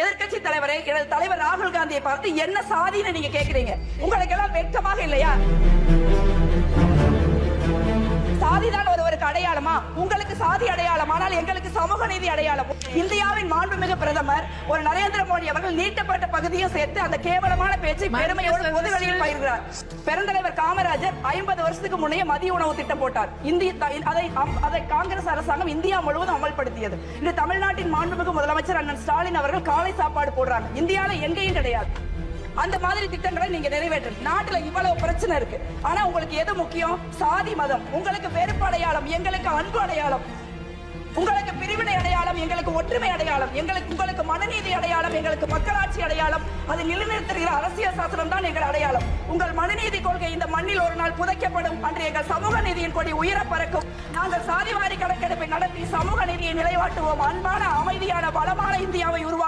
எதிர்க்கட்சி தலைவரே எனது தலைவர் ராகுல் காந்தியை பார்த்து என்ன சாதின்னு நீங்க கேக்குறீங்க? உங்களுக்கு எல்லாம் வெட்கமாக இல்லையா? அடையாளமா? உங்களுக்கு சாதி அடையாளம் ஆனால் எங்களுக்கு சமூக நீதி அடையாளம். இந்தியாவின் மாண்புமிகு பிரதமர் ஒரு நரேந்திர மோடி அவர்கள் நீட்டப்பட்ட பகுதியும் சேர்த்து அந்த கேவலமான பேச்சை பெருமையோடு பொதுவெளியில் பயிர்கிறார் பெருந்தலைவர் காமராஜர் ஐம்பது வருஷத்துக்கு முன்னே மதிய உணவு திட்டம் போட்டார் இந்திய அதை அதை காங்கிரஸ் அரசாங்கம் இந்தியா முழுவதும் அமல்படுத்தியது. இன்று தமிழ்நாட்டின் மாண்புமிகு முதலமைச்சர் அண்ணன் ஸ்டாலின் அவர்கள் காலை சாப்பாடு போடுறாங்க. இந்தியால எங்கேயும் கிடையாது. அந்த மாதிரி திட்டங்களை நீங்க நிறைவேற்று நாட்டுல இவ்வளவு பிரச்சனை இருக்கு. ஆனா உங்களுக்கு எது முக்கியம்? சாதி மதம். உங்களுக்கு வெறுப்பு அடையாளம் எங்களுக்கு அன்பு அடையாளம். உங்களுக்கு பிரிவினை அடையாளம் எங்களுக்கு ஒற்றுமை அடையாளம். எங்களுக்கு உங்களுக்கு மனநீதி அடையாளம் எங்களுக்கு மக்களாட்சி அடையாளம். அதை நிலைநிறுத்துகிற அரசியல் சாசனம் தான் எங்கள் அடையாளம். உங்கள் மனநீதி கொள்கை இந்த மண்ணில் ஒரு நாள் புதைக்கப்படும். அன்று எங்கள் சமூக நீதியின் கொடி உயர பறக்கும். நாங்கள் சாதிவாரி கணக்கெடுப்பை நடத்தி சமூக நீதியை நிலைவாட்டுவோம் அன்பான அமைதியான பலமான இந்தியாவை உருவாக்கும்